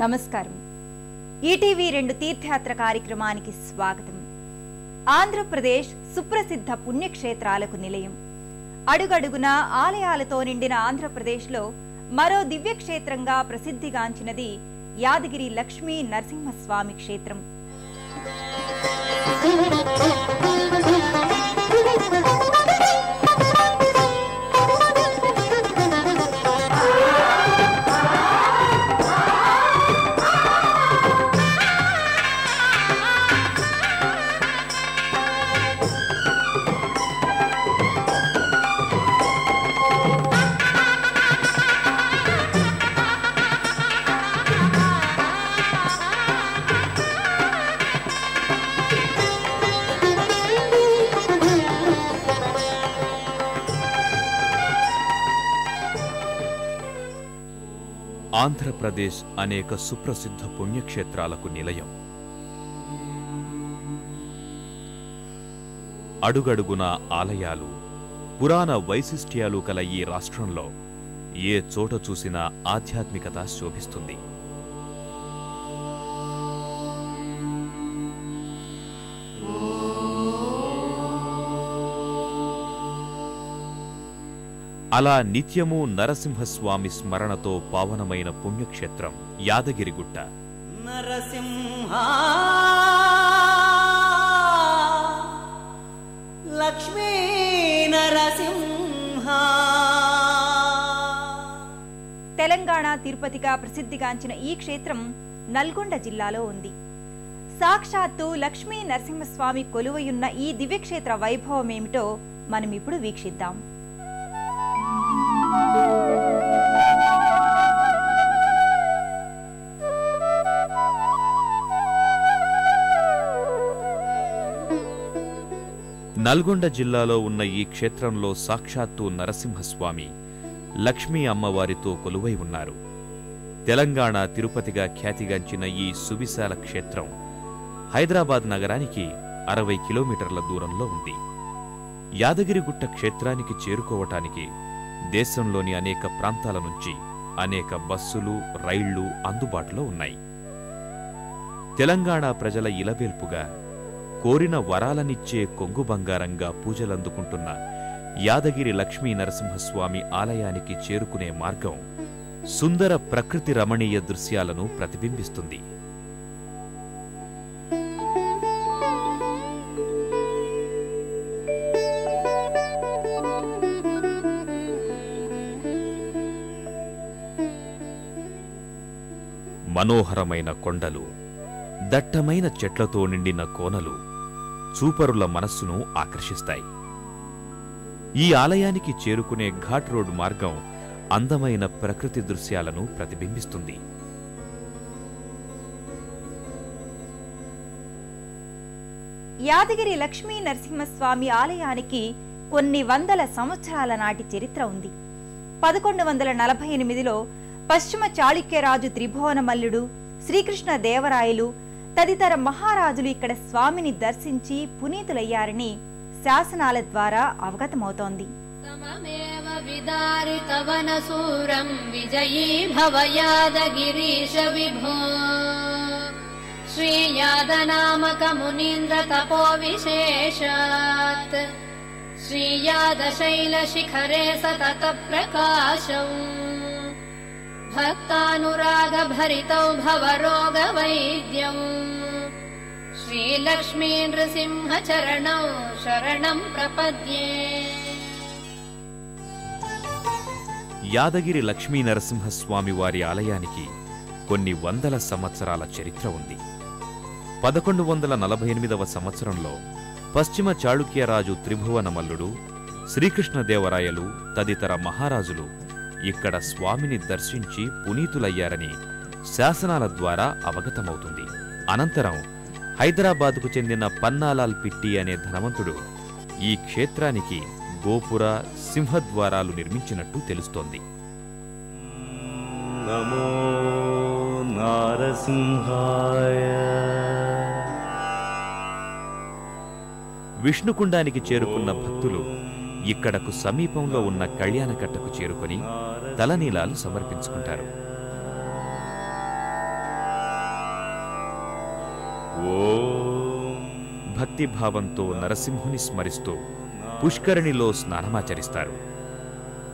నమస్కారం. ఈటీవీ రెండు తీర్థయాత్ర కార్యక్రమానికి స్వాగతం. ఆంధ్రప్రదేశ్ సుప్రసిద్ధ పుణ్యక్షేత్రాలకు నిలయం. అడుగడుగున ఆలయాలతో నిండిన ఆంధ్రప్రదేశ్లో మరో దివ్యక్షేత్రంగా ప్రసిద్ధిగాంచినది యాదగిరి లక్ష్మీ నరసింహస్వామి క్షేత్రం. ఆంధ్రప్రదేశ్ అనేక సుప్రసిద్ధ పుణ్యక్షేత్రాలకు నిలయం. అడుగడుగున ఆలయాలు పురాణ వైశిష్ట్యాలు కల ఈ రాష్ట్రంలో ఏ చోట చూసినా ఆధ్యాత్మికత శోభిస్తుంది. అలా నిత్యము నరసింహస్వామి స్మరణతో పావనమైన పుణ్యక్షేత్రం యాదగిరిగుట్ట. నరసింహ! లక్ష్మీ నరసింహ! తెలంగాణ తిరుపతిగా ప్రసిద్ధిగాంచిన ఈ క్షేత్రం నల్గొండ జిల్లాలో ఉంది. సాక్షాత్తు లక్ష్మీ నరసింహస్వామి కొలువయున్న ఈ దివ్యక్షేత్ర వైభవం ఏమిటో మనం ఇప్పుడు వీక్షిద్దాం. నల్గొండ జిల్లాలో ఉన్న ఈ క్షేత్రంలో సాక్షాత్తు నరసింహస్వామి లక్ష్మీ అమ్మవారితో కొలువై ఉన్నారు. తెలంగాణ తిరుపతిగా ఖ్యాతిగాంచిన ఈ సువిశాల క్షేత్రం హైదరాబాద్ నగరానికి అరవై కిలోమీటర్ల దూరంలో ఉంది. యాదగిరిగుట్ట క్షేత్రానికి చేరుకోవటానికి దేశంలోని అనేక ప్రాంతాల నుంచి అనేక బస్సులు రైళ్ళు అందుబాటులో ఉన్నాయి. తెలంగాణ ప్రజల ఇలవేల్పుగా కోరిన వరాలనిచ్చే కొంగు బంగారంగా పూజలందుకుంటున్న యాదగిరి లక్ష్మీ నరసింహస్వామి ఆలయానికి చేరుకునే మార్గం సుందర ప్రకృతి రమణీయ దృశ్యాలను ప్రతిబింబిస్తుంది. మనోహరమైన కొండలు దట్టమైన చెట్లతో నిండిన కోనలు చూపరుల మనస్సును ఆకర్షిస్తాయి. ఈ ఆలయానికి చేరుకునే ఘాట్ రోడ్ మార్గం అందమైన ప్రకృతి దృశ్యాలను ప్రతిబింబిస్తుంది. యాదగిరి లక్ష్మీ నరసింహస్వామి ఆలయానికి కొన్ని వందల సంవత్సరాల నాటి చరిత్ర ఉంది. పదకొండు వందల నలభై ఎనిమిదిలో పశ్చిమ చాళుక్యరాజు త్రిభువనమల్లుడు శ్రీకృష్ణ దేవరాయలు తదితర మహారాజులు ఇక్కడ స్వామిని దర్శించి పునీతులయ్యారని శాసనాల ద్వారా అవగతమవుతోంది. సమమేవ విదారితవన సూరం విజయీ భవయాదగిరీశ విభో. శ్రీయాదనామక మునీంద్ర తపో విశేషాత్ శ్రీయాదశైలశిఖరే సతత ప్రకాశం भक्तानुरागभरितौ भवरोगवैद्यौ श्रीलक्ष्मी नृसिंहचरणौ शरणम् प्रपद्ये యాదగిరి లక్ష్మీ నరసింహస్వామి వారి ఆలయానికి కొన్ని వందల సంవత్సరాల చరిత్ర ఉంది పదకొండు వందల నలభై ఎనిమిదవ సంవత్సరంలో పశ్చిమ చాళుక్యరాజు త్రిభువనమల్లుడు శ్రీకృష్ణదేవరాయలు తదితర మహారాజులు ఇక్కడ స్వామిని దర్శించి పునీతులయ్యారని శాసనాల ద్వారా అవగతమవుతుంది. అనంతరం హైదరాబాదుకు చెందిన పన్నాలాల్ పిట్టి అనే ధనవంతుడు ఈ క్షేత్రానికి గోపుర సింహద్వారాలు నిర్మించినట్టు తెలుస్తోంది. నమో నారసింహాయ. విష్ణుకుండానికి చేరుకున్న భక్తులు ఇక్కడకు సమీపంలో ఉన్న కళ్యాణకట్టకు చేరుకొని తలనీలాలు సమర్పించుకుంటారు. భక్తిభావంతో నరసింహుని స్మరిస్తూ పుష్కరిణిలో స్నానమాచరిస్తారు.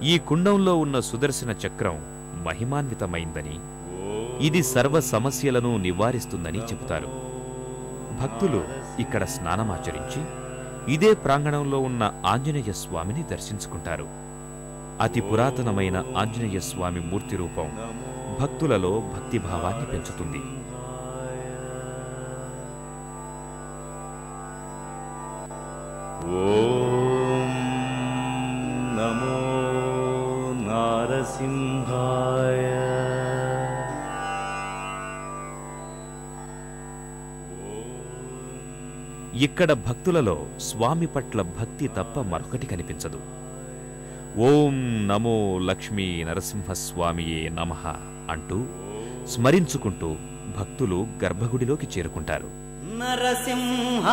ఈ కుండంలో ఉన్న సుదర్శన చక్రం మహిమాన్వితమైందని ఇది సర్వ సమస్యలను నివారిస్తుందని చెబుతారు. భక్తులు ఇక్కడ స్నానమాచరించి ఇదే ప్రాంగణంలో ఉన్న ఆంజనేయ స్వామిని దర్శించుకుంటారు. అతి పురాతనమైన ఆంజనేయ స్వామి మూర్తి రూపం భక్తులలో భక్తిభావాన్ని పెంచుతుంది. ఓం నమో ఇక్కడ భక్తులలో స్వామి పట్ల భక్తి తప్ప మరొకటి కనిపించదు. ఓం నమో లక్ష్మీ నరసింహస్వామియే నమః అంటూ స్మరించుకుంటూ భక్తులు గర్భగుడిలోకి చేరుకుంటారు. నరసింహ